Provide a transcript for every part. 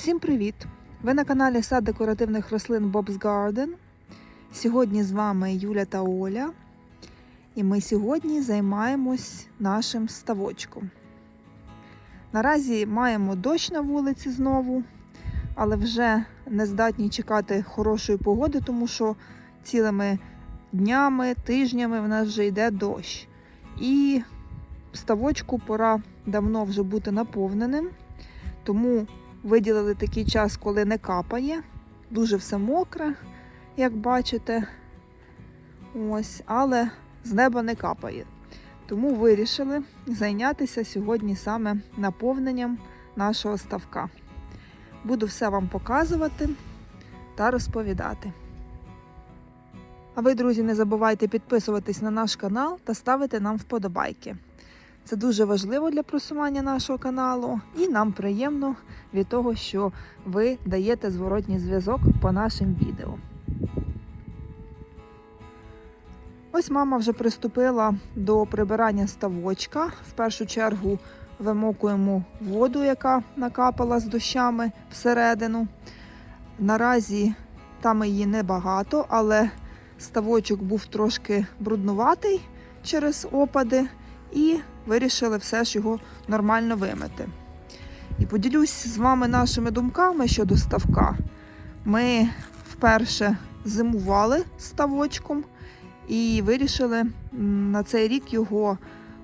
Усім привіт! Ви на каналі Сад декоративних рослин Bob's Garden. Сьогодні з вами Юля та Оля. І ми сьогодні займаємось нашим ставочком. Наразі маємо дощ на вулиці знову, але вже не здатні чекати хорошої погоди, тому що цілими днями, тижнями в нас вже йде дощ. І ставочку пора давно вже бути наповненим. Тому виділили такий час, коли не капає. Дуже все мокре, як бачите. Ось, але з неба не капає. Тому вирішили зайнятися сьогодні саме наповненням нашого ставка. Буду все вам показувати та розповідати. А ви, друзі, не забувайте підписуватись на наш канал та ставити нам вподобайки. Це дуже важливо для просування нашого каналу, і нам приємно від того, що ви даєте зворотній зв'язок по нашим відео. Ось мама вже приступила до прибирання ставочка. В першу чергу вимокуємо воду, яка накапала з дощами всередину. Наразі там її небагато, але ставочок був трошки бруднуватий через опади, і вирішили все ж його нормально вимити. І поділюсь з вами нашими думками щодо ставка. Ми вперше зимували ставочком і вирішили на цей рік його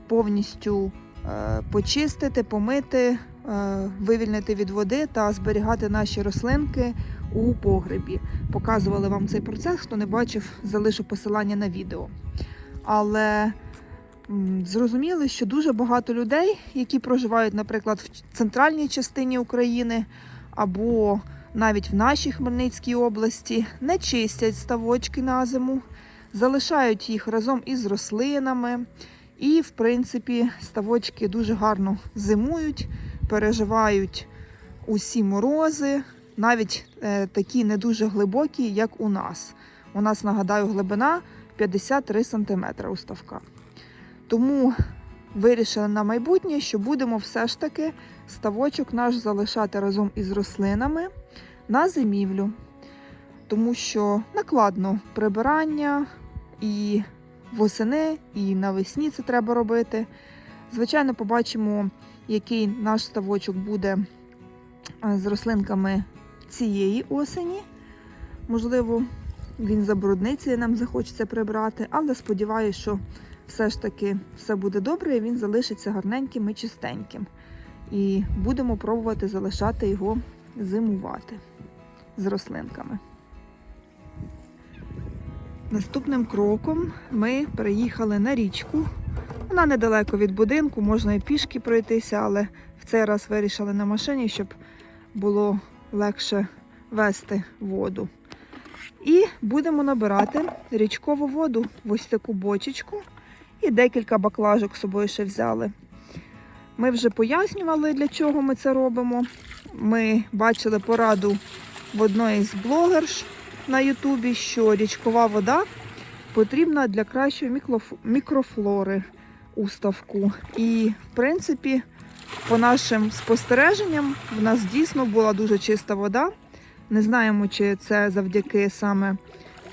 повністю е, почистити, помити, е, вивільнити від води та зберігати наші рослинки у погребі. Показували вам цей процес. Хто не бачив, залишу посилання на відео. Але зрозуміли, що дуже багато людей, які проживають, наприклад, в центральній частині України або навіть в нашій Хмельницькій області, не чистять ставочки на зиму, залишають їх разом із рослинами. І, в принципі, ставочки дуже гарно зимують, переживають усі морози, навіть е, такі не дуже глибокі, як у нас. У нас, нагадаю, глибина 53 см у ставка. Тому вирішили на майбутнє, що будемо все ж таки ставочок наш залишати разом із рослинами на зимівлю. Тому що накладно прибирання і восени, і навесні це треба робити. Звичайно, побачимо, який наш ставочок буде з рослинками цієї осені. Можливо, він забрудниться і нам захочеться прибрати, але сподіваюся, що все ж таки все буде добре і він залишиться гарненьким і чистеньким. І будемо пробувати залишати його зимувати з рослинками. Наступним кроком ми переїхали на річку. Вона недалеко від будинку, можна і пішки пройтися, але в цей раз вирішили на машині, щоб було легше вести воду. І будемо набирати річкову воду в ось таку бочечку. І декілька баклажок з собою ще взяли. Ми вже пояснювали, для чого ми це робимо. Ми бачили пораду в одної з блогерш на Ютубі, що річкова вода потрібна для кращої мікрофлори у ставку. І, в принципі, по нашим спостереженням, в нас дійсно була дуже чиста вода. Не знаємо, чи це завдяки саме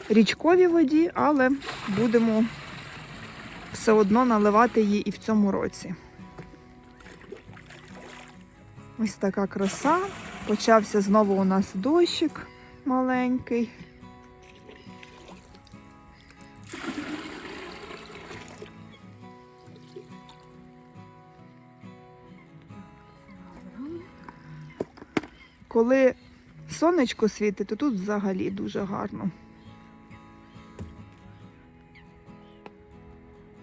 річковій воді, але будемо все одно наливати її і в цьому році. Ось така краса. Почався знову у нас дощик маленький. Коли сонечко світить, то тут взагалі дуже гарно.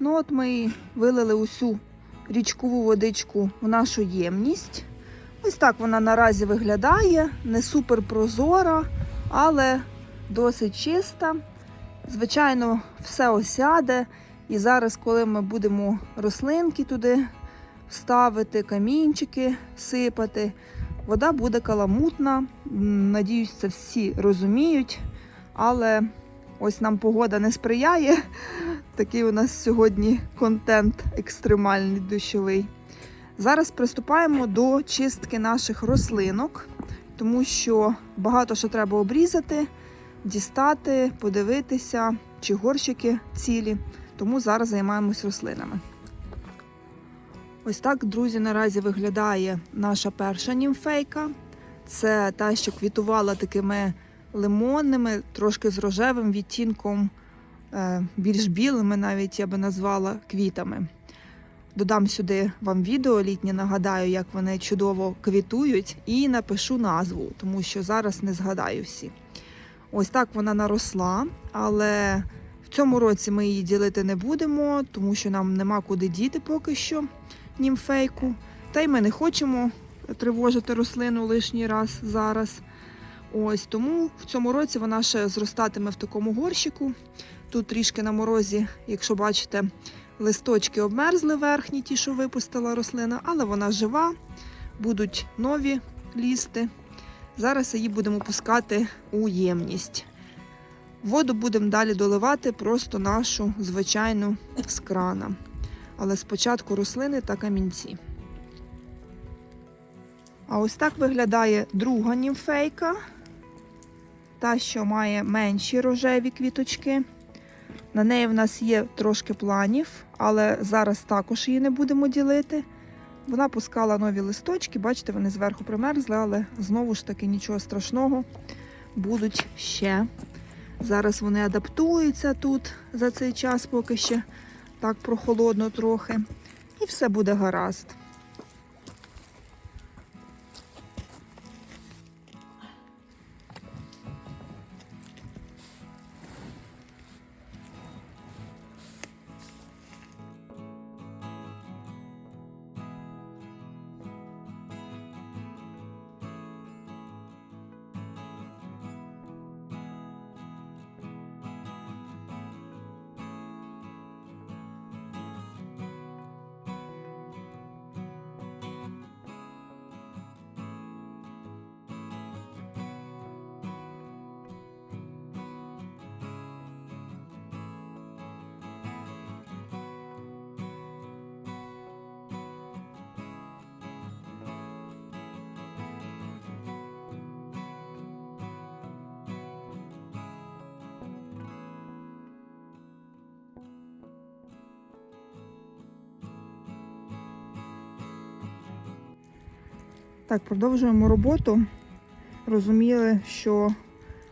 Ну от ми вилили усю річкову водичку в нашу ємність. Ось так вона наразі виглядає, не супер прозора, але досить чиста. Звичайно, все осяде. І зараз, коли ми будемо рослинки туди ставити, камінчики сипати, вода буде каламутна. Надіюсь, це всі розуміють. Але ось нам погода не сприяє. Такий у нас сьогодні контент екстремальний дощовий. Зараз приступаємо до чистки наших рослинок, тому що багато що треба обрізати, дістати, подивитися, чи горщики цілі. Тому зараз займаємось рослинами. Ось так, друзі, наразі виглядає наша перша німфейка. Це та, що квітувала такими лимонними, трошки з рожевим відтінком, більш білими, навіть я би назвала квітами. Додам сюди вам відео літнє, нагадаю, як вони чудово квітують, і напишу назву, тому що зараз не згадаю всі. Ось так вона наросла, але в цьому році ми її ділити не будемо, тому що нам нема куди діти поки що німфейку. Та й ми не хочемо тривожити рослину лишній раз зараз. Ось тому в цьому році вона ще зростатиме в такому горщику. Тут трішки на морозі, якщо бачите, листочки обмерзли верхні, ті, що випустила рослина, але вона жива, будуть нові лізти. Зараз її будемо пускати у ємність. Воду будемо далі доливати просто нашу звичайну з крана. Але спочатку рослини та камінці. А ось так виглядає друга німфейка. Та, що має менші рожеві квіточки. На неї в нас є трошки планів, але зараз також її не будемо ділити. Вона пускала нові листочки, бачите, вони зверху примерзли, але знову ж таки нічого страшного будуть ще. Зараз вони адаптуються тут за цей час, поки ще так прохолодно трохи. І все буде гаразд. Так, продовжуємо роботу. Розуміли, що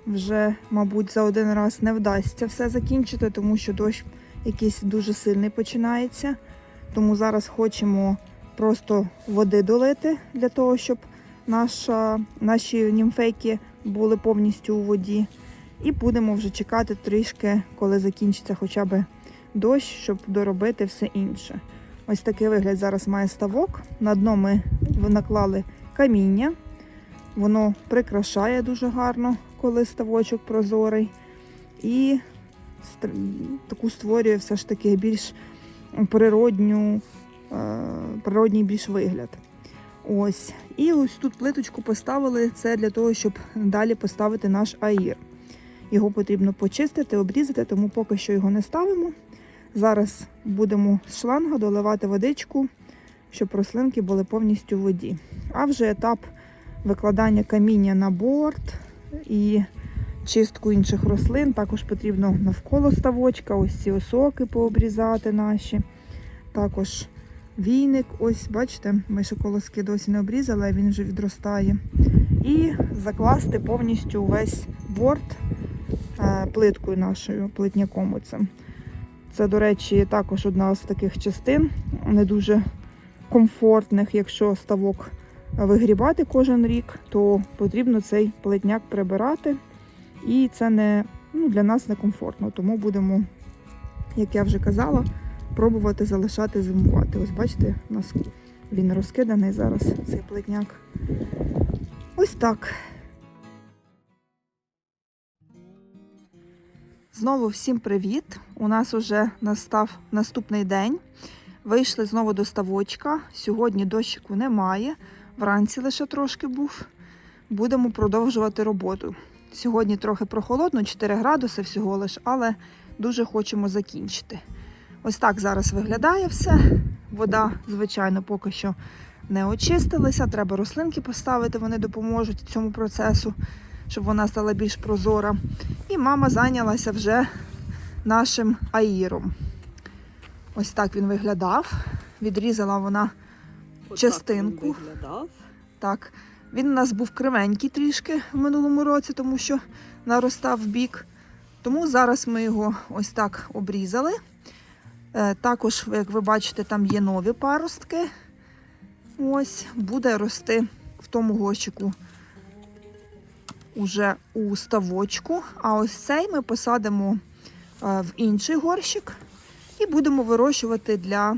вже, мабуть, за один раз не вдасться все закінчити, тому що дощ якийсь дуже сильний починається. Тому зараз хочемо просто води долити для того, щоб наша, наші німфейки були повністю у воді. І будемо вже чекати трішки, коли закінчиться хоча б дощ, щоб доробити все інше. Ось такий вигляд зараз має ставок. На дно ми наклали каміння. Воно прикрашає дуже гарно, коли ставочок прозорий. І таку створює все ж таки більш природню, е, природній більш вигляд. Ось. І ось тут плиточку поставили. Це для того, щоб далі поставити наш аїр. Його потрібно почистити, обрізати, тому поки що його не ставимо. Зараз будемо з шланга доливати водичку, щоб рослинки були повністю в воді. А вже етап викладання каміння на борт і чистку інших рослин. Також потрібно навколо ставочка, ось ці осоки пообрізати наші. Також війник, ось, бачите, ми ще колоски досі не обрізали, а він вже відростає. І закласти повністю весь борт е, плиткою нашою, плитняком оцим. Це, до речі, також одна з таких частин, не дуже комфортних, якщо ставок вигрібати кожен рік, то потрібно цей плетняк прибирати. І це не, ну, для нас не комфортно. Тому будемо, як я вже казала, пробувати залишати зимувати. Ось бачите, у нас він розкиданий зараз, цей плетняк. Ось так. Знову всім привіт! У нас уже настав наступний день. Вийшли знову до ставочка. Сьогодні дощику немає. Вранці лише трошки був. Будемо продовжувати роботу. Сьогодні трохи прохолодно, 4 градуси всього лиш, але дуже хочемо закінчити. Ось так зараз виглядає все. Вода, звичайно, поки що не очистилися. Треба рослинки поставити, вони допоможуть цьому процесу, щоб вона стала більш прозора. І мама зайнялася вже нашим аїром. Ось так він виглядав. Відрізала вона Отак Частинку. він виглядав. так. Він у нас був кривенький трішки в минулому році, тому що наростав в бік. Тому зараз ми його ось так обрізали. Е, Також, як ви бачите, там є нові паростки. Ось, буде рости в тому горщику уже у ставочку. А ось цей ми посадимо е, в інший горщик і будемо вирощувати для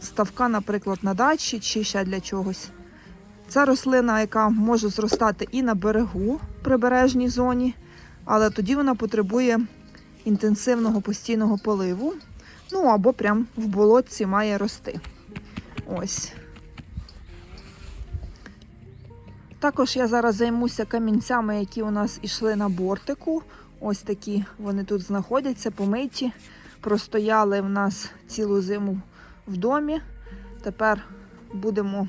ставка, наприклад, на дачі чи ще для чогось. Це рослина, яка може зростати і на берегу прибережній зоні, але тоді вона потребує інтенсивного постійного поливу. Ну або прям в болотці має рости. Ось. Також я зараз займуся камінцями, які у нас йшли на бортику. Ось такі вони тут знаходяться, помиті. Простояли в нас цілу зиму в домі. Тепер будемо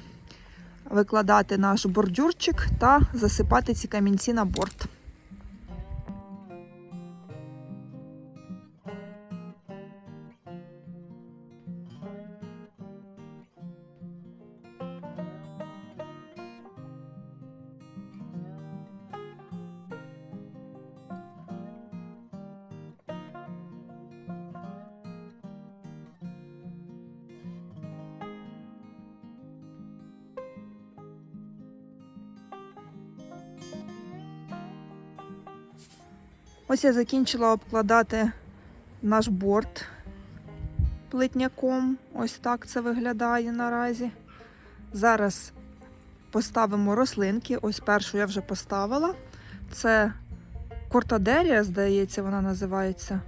викладати наш бордюрчик та засипати ці камінці на борт. Ось я закінчила обкладати наш борт плитняком. Ось так це виглядає наразі. Зараз поставимо рослинки. Ось першу я вже поставила. Це кортадерія, здається, вона називається.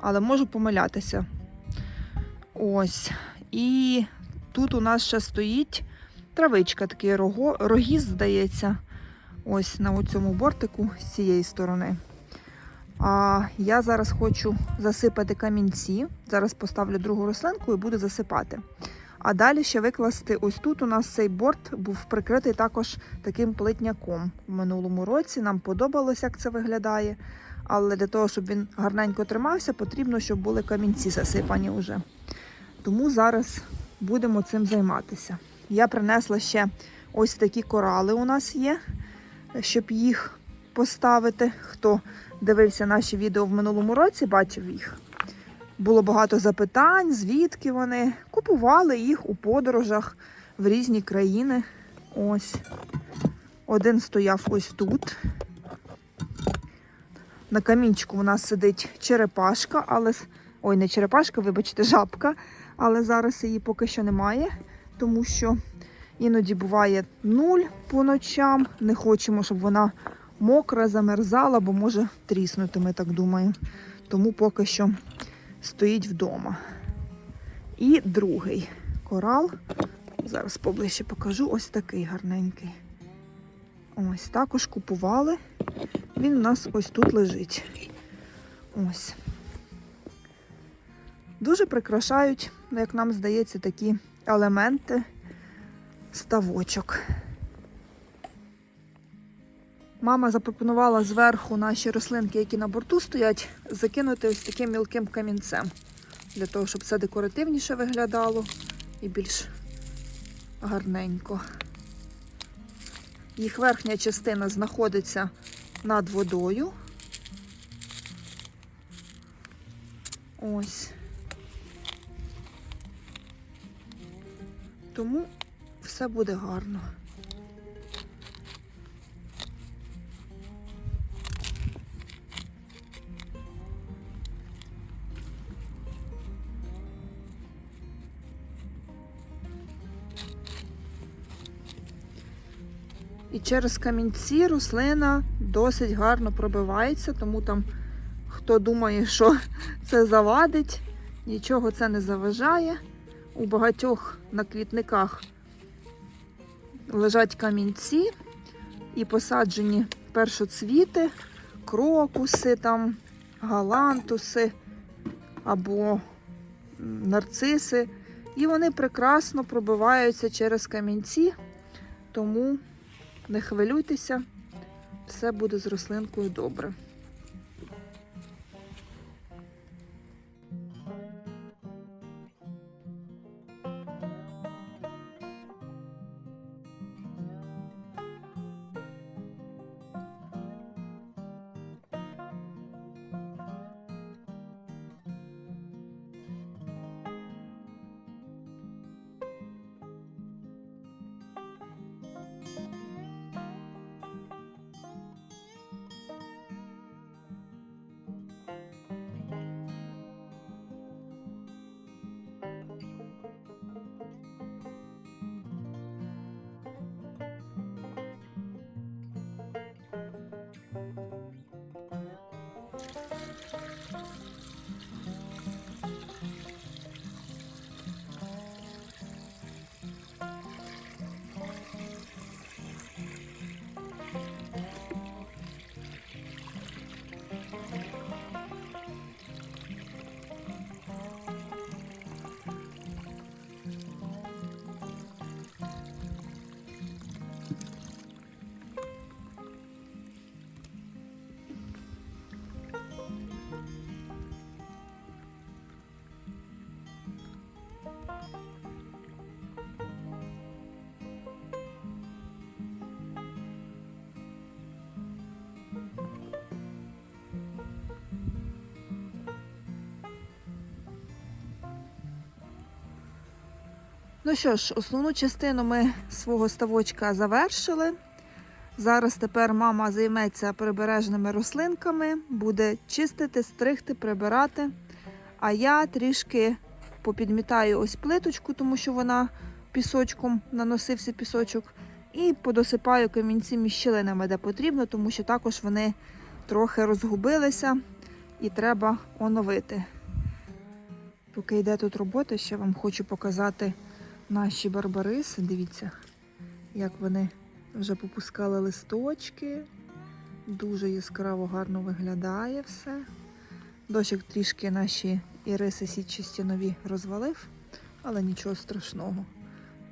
Але можу помилятися. Ось. І тут у нас ще стоїть травичка, такий рогіз, здається. Ось на цьому бортику з цієї сторони. А я зараз хочу засипати камінці. Зараз поставлю другу рослинку і буду засипати. А далі ще викласти ось тут. У нас цей борт був прикритий також таким плитняком в минулому році. Нам подобалось, як це виглядає. Але для того, щоб він гарненько тримався, потрібно, щоб були камінці засипані вже. Тому зараз будемо цим займатися. Я принесла ще ось такі корали у нас є щоб їх поставити. Хто дивився наші відео в минулому році, бачив їх. Було багато запитань, звідки вони. Купували їх у подорожах в різні країни. Ось. Один стояв ось тут. На камінчику у нас сидить черепашка, але. Ой, не черепашка, вибачте, жабка. Але зараз її поки що немає, тому що Іноді буває нуль по ночам. Не хочемо, щоб вона мокра, замерзала, бо може тріснути, ми так думаємо. Тому поки що стоїть вдома. І другий корал. Зараз поближче покажу. Ось такий гарненький. Ось також купували. Він у нас ось тут лежить. Ось. Дуже прикрашають, як нам здається, такі елементи ставочок. Мама запропонувала зверху наші рослинки, які на борту стоять, закинути ось таким мілким камінцем. Для того, щоб це декоративніше виглядало і більш гарненько. Їх верхня частина знаходиться над водою. Ось. Тому все буде гарно. І через камінці рослина досить гарно пробивається, тому там хто думає, що це завадить, нічого це не заважає. У багатьох на квітниках лежать камінці і посаджені першоцвіти, крокуси, там, галантуси або нарциси, І вони прекрасно пробиваються через камінці, тому не хвилюйтеся, все буде з рослинкою добре. Ну що ж, основну частину ми свого ставочка завершили. Зараз тепер мама займеться прибережними рослинками, буде чистити, стригти, прибирати. А я трішки попідмітаю ось плиточку, тому що вона пісочком наносився пісочок. І подосипаю камінці між щілинами, де потрібно, тому що також вони трохи розгубилися і треба оновити. Поки йде тут робота, ще вам хочу показати наші барбариси. Дивіться, як вони вже попускали листочки. Дуже яскраво гарно виглядає все. Дощик трішки наші іриси сітчасті нові розвалив, але нічого страшного.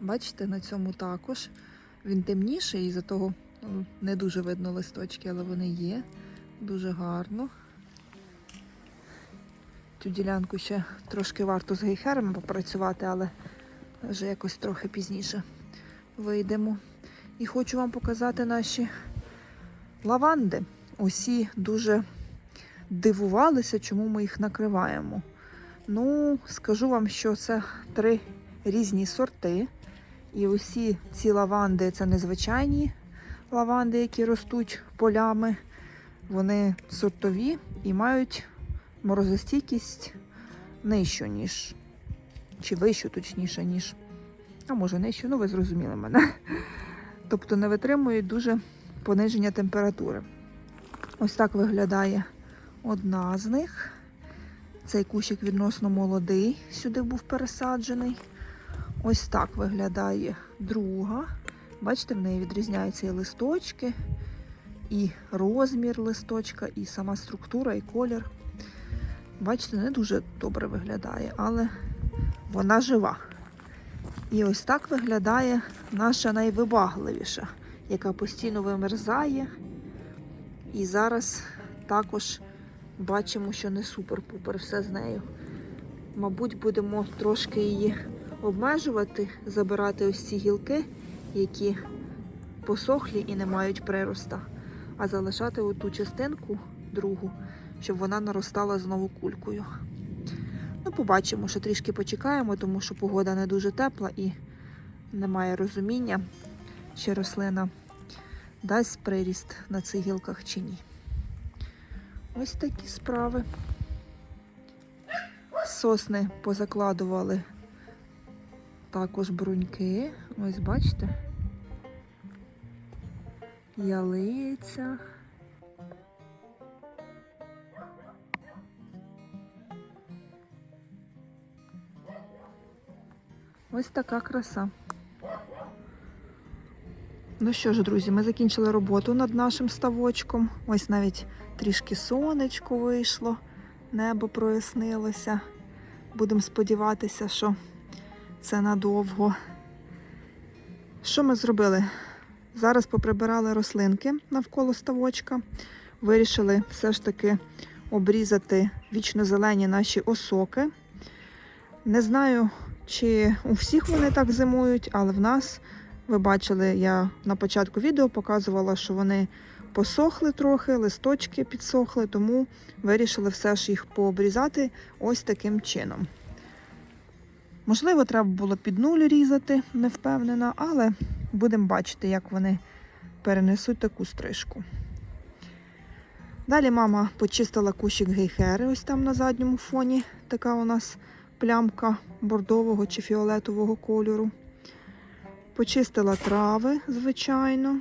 Бачите, на цьому також. Він темніший, і за того ну, не дуже видно листочки, але вони є. Дуже гарно. Цю ділянку ще трошки варто з гейхерами попрацювати, але вже якось трохи пізніше вийдемо. І хочу вам показати наші лаванди. Усі дуже дивувалися, чому ми їх накриваємо. Ну, скажу вам, що це три різні сорти. І усі ці лаванди це незвичайні лаванди, які ростуть полями. Вони сортові і мають морозостійкість нижчу, ніж, чи вищу, точніше, ніж, а може нижчу, ну ви зрозуміли мене. Тобто не витримують дуже пониження температури. Ось так виглядає одна з них. Цей кущик відносно молодий, сюди був пересаджений. Ось так виглядає друга. Бачите, в неї відрізняються і листочки, і розмір листочка, і сама структура, і колір. Бачите, не дуже добре виглядає, але вона жива. І ось так виглядає наша найвибагливіша, яка постійно вимерзає. І зараз також бачимо, що не супер-пупер все з нею. Мабуть, будемо трошки її обмежувати, забирати ось ці гілки, які посохлі і не мають прироста, а залишати оту частинку другу, щоб вона наростала знову кулькою. Ну, побачимо, що трішки почекаємо, тому що погода не дуже тепла і немає розуміння, чи рослина дасть приріст на цих гілках чи ні. Ось такі справи. Сосни позакладували також бруньки. Ось бачите. Ялиця. Ось така краса. Ну що ж, друзі, ми закінчили роботу над нашим ставочком. Ось навіть трішки сонечко вийшло, небо прояснилося. Будемо сподіватися, що це надовго. Що ми зробили? Зараз поприбирали рослинки навколо ставочка. Вирішили все ж таки обрізати вічно-зелені наші осоки. Не знаю, чи у всіх вони так зимують, але в нас, ви бачили, я на початку відео показувала, що вони посохли трохи, листочки підсохли, тому вирішили все ж їх пообрізати ось таким чином. Можливо, треба було під нуль різати, не впевнена, але будемо бачити, як вони перенесуть таку стрижку. Далі мама почистила кущик гейхери, ось там на задньому фоні. Така у нас плямка бордового чи фіолетового кольору. Почистила трави, звичайно.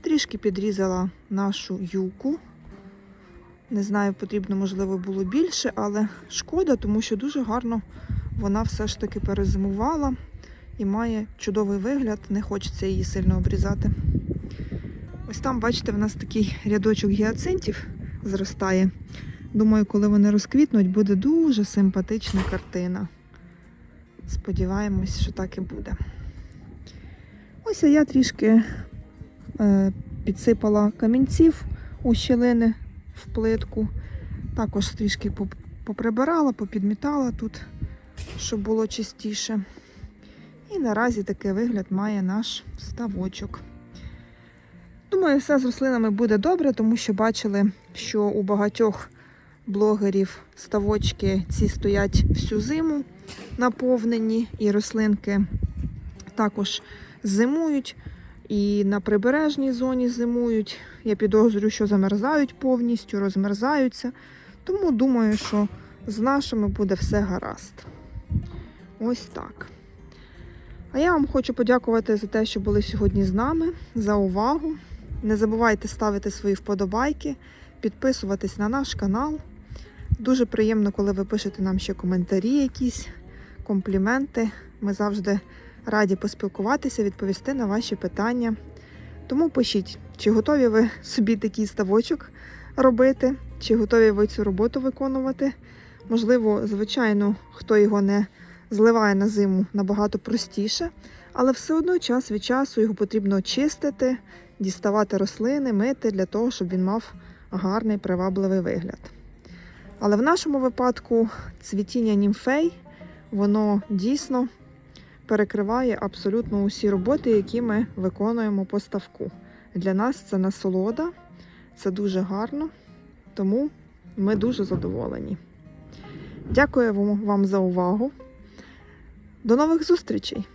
Трішки підрізала нашу юку. Не знаю, потрібно, можливо, було більше, але шкода, тому що дуже гарно вона все ж таки перезимувала і має чудовий вигляд, не хочеться її сильно обрізати. Ось там, бачите, в нас такий рядочок гіацинтів зростає. Думаю, коли вони розквітнуть, буде дуже симпатична картина. Сподіваємось, що так і буде. Ось а я трішки е, підсипала камінців у щілини в плитку. Також трішки поприбирала, попідмітала тут, щоб було чистіше. І наразі такий вигляд має наш ставочок. Думаю, все з рослинами буде добре, тому що бачили, що у багатьох блогерів ставочки ці стоять всю зиму наповнені, і рослинки також зимують. І на прибережній зоні зимують. Я підозрюю, що замерзають повністю, розмерзаються. Тому думаю, що з нашими буде все гаразд. Ось так. А я вам хочу подякувати за те, що були сьогодні з нами, за увагу. Не забувайте ставити свої вподобайки, підписуватись на наш канал. Дуже приємно, коли ви пишете нам ще коментарі, якісь компліменти. Ми завжди раді поспілкуватися, відповісти на ваші питання. Тому пишіть, чи готові ви собі такий ставочок робити, чи готові ви цю роботу виконувати. Можливо, звичайно, хто його не зливає на зиму набагато простіше, але все одно час від часу його потрібно чистити, діставати рослини, мити для того, щоб він мав гарний привабливий вигляд. Але в нашому випадку цвітіння німфей, воно дійсно перекриває абсолютно усі роботи, які ми виконуємо по ставку. Для нас це насолода, це дуже гарно, тому ми дуже задоволені. Дякую вам за увагу. До нових зустрічей!